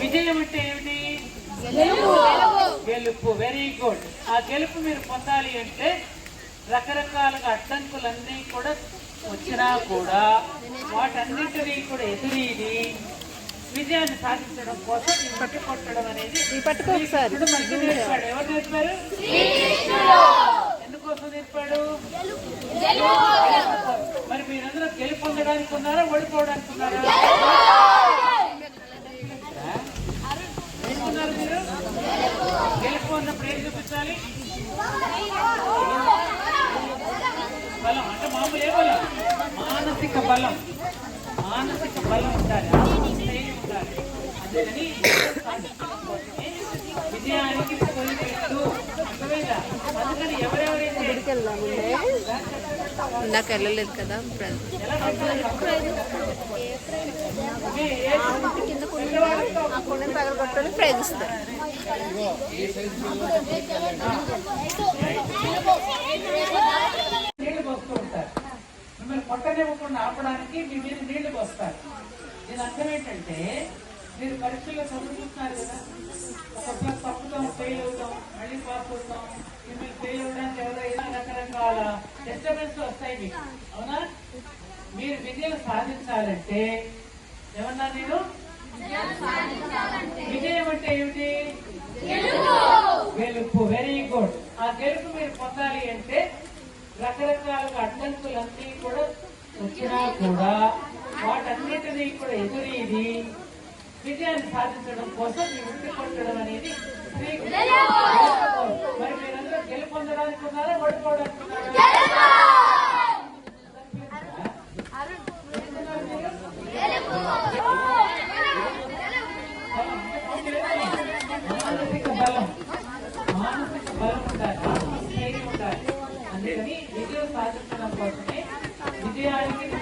విజయం అంటే ఏమిటి? గెలుపు. వెరీ గుడ్ ఆ గెలుపు మీరు పొందాలి అంటే రకరకాలుగా అడ్డంకులన్నీ కూడా వచ్చినా కూడా వాటన్నిటినీ కూడా ఎదురీది. విజయాన్ని సాధించడం కోసం ఈ కొట్టడం అనేది మనకి నేర్పాడు. ఎవరు నేర్పారు? ఎందుకోసం నేర్పాడు? మరి మీరందరూ గెలుపు పొందడానికి ఉన్నారా ఓడిపోవడానికి ఉన్నారా ఏమన్నారు మీరు అన్నప్పుడు ఏం చూపించాలి. బలం అంటే మామూలు ఏ బలం? మానసిక బలం. మానసిక బలం ఉండాలి ధైర్యం ఉండాలి. అందుకని విజయానికి అందుకని ఎవరెవరైతే ఇందాక వెళ్ళలేదు కదా ప్ర- ఏ- ఏ- ఆ ప్రైజ్ ఇస్తారు ఉంటారు మిమ్మల్ని కొట్టనివ్వకుండా ఆపడానికి మీ మీద నీళ్ళు పోస్తారు. దీని అర్థం ఏంటంటే మీరు పరీక్షల్లో చదువుకుంటున్నారు కదా ఒక్కొక్కసారి తప్పుతాం ఫెయిల్ అవుతాం మళ్ళీ పాస్ అవుతాం. మిమ్మల్ని ఫెయిల్ అవడానికి ఎవరైనా రకరకాల డిస్టర్బెన్స్ వస్తాయి మీకు. అవునా? మీరు విజయం సాధించాలంటే ఏమన్నా నేను విజయం అంటే ఏమిటి? గెలుపు. వెరీ గుడ్ ఆ గెలుపు మీరు పొందాలి అంటే రకరకాలుగా అడ్డంకులన్నీ కూడా వచ్చినా కూడా వాటన్నిటినీ కూడా ఎదురీది. విజయాన్ని సాధించడం కోసం మీ ఉట్టి కొట్టడం అనేది మరి మీరందరూ గెలుపొందడానికి ఉన్నారా? ఓడిపోవడానికి Obrigada.